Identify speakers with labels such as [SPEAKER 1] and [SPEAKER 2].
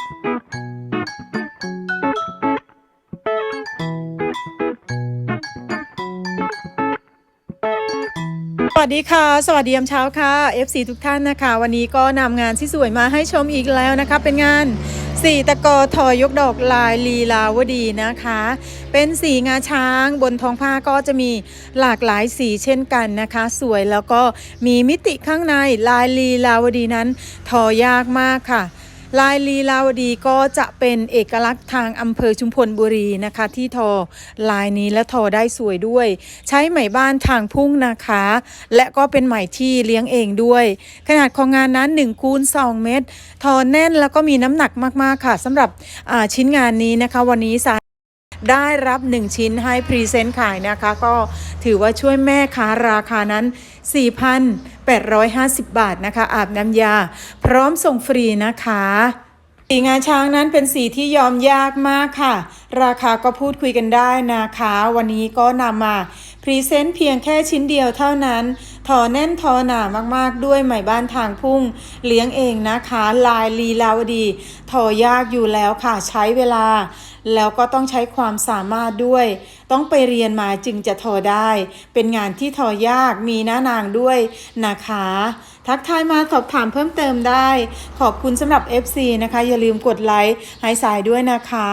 [SPEAKER 1] สวัสดีค่ะ สวัสดียามเช้าค่ะ FC ทุกท่านนะคะ วันนี้ก็นำงานที่สวยมาให้ชมอีกแล้วนะคะ เป็นงานสีตะกอทอยกดอกลายลีลาวดีนะคะ เป็นสีงาช้างบนท้องผ้าก็จะมีหลากหลายสีเช่นกันนะคะ สวยแล้วก็มีมิติข้างในลายลีลาวดีนั้น ทอยากมากค่ะ ลายลีลาวดีก็จะเป็นเอกลักษณ์ทางอำเภอชุมพลบุรีนะคะ ที่ทอลายนี้และทอได้สวยด้วย ใช้ไหมบ้านทางพุ่งนะคะ และก็เป็นไหมที่เลี้ยงเองด้วย ขนาดของงานนั้น1คูณ2เมตร ทอแน่นแล้วก็มีน้ำหนักมากๆค่ะสำหรับชิ้นงานนี้นะคะ วันนี้สาย ได้รับ 1 ชิ้นให้พรีเซนต์ขายนะคะ ก็ถือว่าช่วยแม่ค้าราคานั้น 4,850 บาทนะคะ อาบน้ำยา พร้อมส่งฟรีนะคะสีงาช้างนั้นเป็นสีที่ยอมยากมากค่ะ ราคาก็พูดคุยกันได้นะคะ วันนี้ก็นำมาพรีเซนต์เพียงแค่ชิ้นเดียวเท่านั้น ทอแน่นทอหนามากๆ ด้วยไหมบ้านทางพุ่ง เลี้ยงเองนะคะ ลายลีลาวดี ทอยากอยู่แล้วค่ะใช้เวลา แล้วก็ต้องใช้ความสามารถด้วย ต้องไปเรียนมาจึงจะทอได้ เป็นงานที่ทอยากมีหน้านางด้วยนะคะ ทักทายมาสอบถามเพิ่มเติมได้ ขอบคุณสำหรับ FC นะคะ อย่าลืมกดไลค์ให้สายด้วยนะคะ